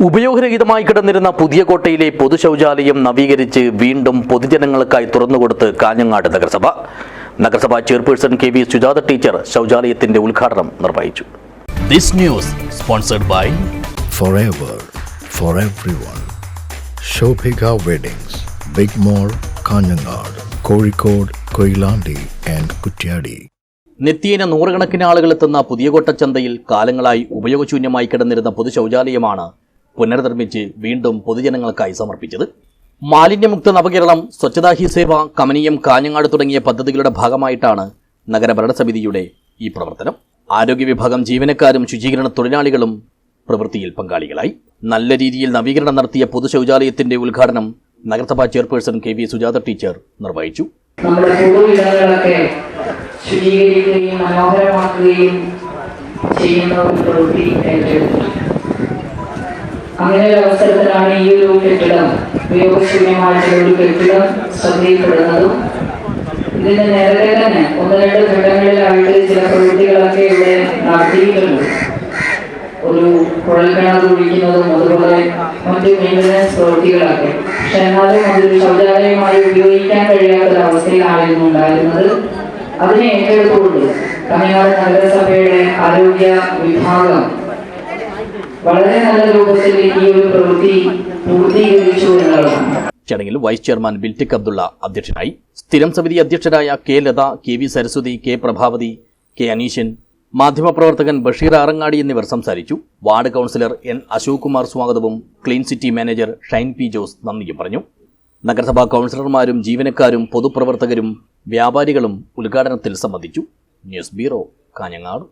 ഉപയോഗരഹിതമായി കിടന്നിരുന്ന പുതിയ കോട്ടയിലെ പൊതു ശൗചാലയം നവീകരിച്ച് വീണ്ടും പൊതുജനങ്ങൾക്കായി തുറന്നുകൊടുത്ത് കാഞ്ഞങ്ങാട് നഗരസഭ. നഗരസഭാ chairperson K V Sujatha teacher ശൗചാലയത്തിന്റെ ഉദ്ഘാടനം നിർവഹിച്ചു. This news sponsored by forever for everyone. Shobhika Weddings, big mall Kanhangad Kozhikode Koilandi and Kuttiadi നിത്യേന നൂറുകണക്കിന് ആളുകൾ എത്തുന്ന പുതിയ കോട്ടച്ചന്തയിൽ കാലങ്ങളായി ഉപയോഗശൂന്യമായി കിടന്നിരുന്ന പൊതു ശൗചാലയമാണ് പുനർനിർമ്മിച്ച് വീണ്ടും പൊതുജനങ്ങൾക്കായി സമർപ്പിച്ചത്. മാലിന്യമുക്ത നവകേരളം സ്വച്ഛതാ ഹി സേവ കമനീയം കാഞ്ഞങ്ങാട് തുടങ്ങിയ പദ്ധതികളുടെ ഭാഗമായിട്ടാണ് നഗരഭരണസമിതിയുടെ ഈ പ്രവർത്തനം. ആരോഗ്യ വിഭാഗം ജീവനക്കാരും ശുചീകരണ തൊഴിലാളികളും പ്രവൃത്തിയിൽ പങ്കാളികളായി. നല്ല രീതിയിൽ നവീകരണം നടത്തിയ പൊതു ശൗചാലയത്തിന്റെ ഉദ്ഘാടനം നഗരസഭാ chairperson K V Sujatha teacher നിർവഹിച്ചു. നമ്മുടെ ശുചീകരിക്കുകയും മനോഹരമാക്കുകയും ചെയ്യുന്ന ഒരു പ്രവൃത്തി ഏറ്റെടുത്തു അങ്ങനെ ഒരു അവസരത്തിലാണ് ഈ ഒരു കെട്ടിടം ഉപയോഗശൂന്യമായിട്ടുള്ള ഒരു കെട്ടിടം ശ്രദ്ധയിൽപ്പെടുന്നതും ഇതിന് നേരത്തെ തന്നെ ഒന്ന് രണ്ട് ഘട്ടങ്ങളിലായിട്ട് ചില പ്രവൃത്തികളൊക്കെ ഇവിടെ നടത്തിയിട്ടുണ്ട്. ഒരു കുഴൽക്കിണർ കുഴിക്കുന്നതും അതുപോലെ മറ്റ് മെയിന്റനൻസ് പ്രവൃത്തികളൊക്കെ. പക്ഷെ എന്നാലും അതൊരു ശൗചാലയമായി ഉപയോഗിക്കാൻ കഴിയാത്ത അവസ്ഥയിലായിരുന്നു ഉണ്ടായിരുന്നത്. അതിനെ ഏറ്റെടുത്തുകൊണ്ട് തമിഴ്നാട് നഗരസഭയുടെ ആരോഗ്യ വിഭാഗം വളരെ നല്ല രൂപത്തിൽ ഈ ഒരു പ്രവൃത്തി പൂർത്തീകരിച്ചു എന്നുള്ളതാണ്. ചടങ്ങിൽ വൈസ് ചെയർമാൻ ബിൽറ്റിക് അബ്ദുള്ള അധ്യക്ഷനായി. സ്ഥിരം സമിതി അധ്യക്ഷരായ K Latha K V Saraswathi K Prabhavathi K Aneeshan മാധ്യമപ്രവർത്തകൻ ബഷീർ ആറങ്ങാടി എന്നിവർ സംസാരിച്ചു. Ward councillor N Ashok Kumar സ്വാഗതവും clean city manager Shine P Jose നന്ദിയും പറഞ്ഞു. നഗരസഭാ കൗൺസിലർമാരും ജീവനക്കാരും പൊതുപ്രവർത്തകരും വ്യാപാരികളും ഉദ്ഘാടനത്തിൽ സംബന്ധിച്ചു. News bureau Kanhangad.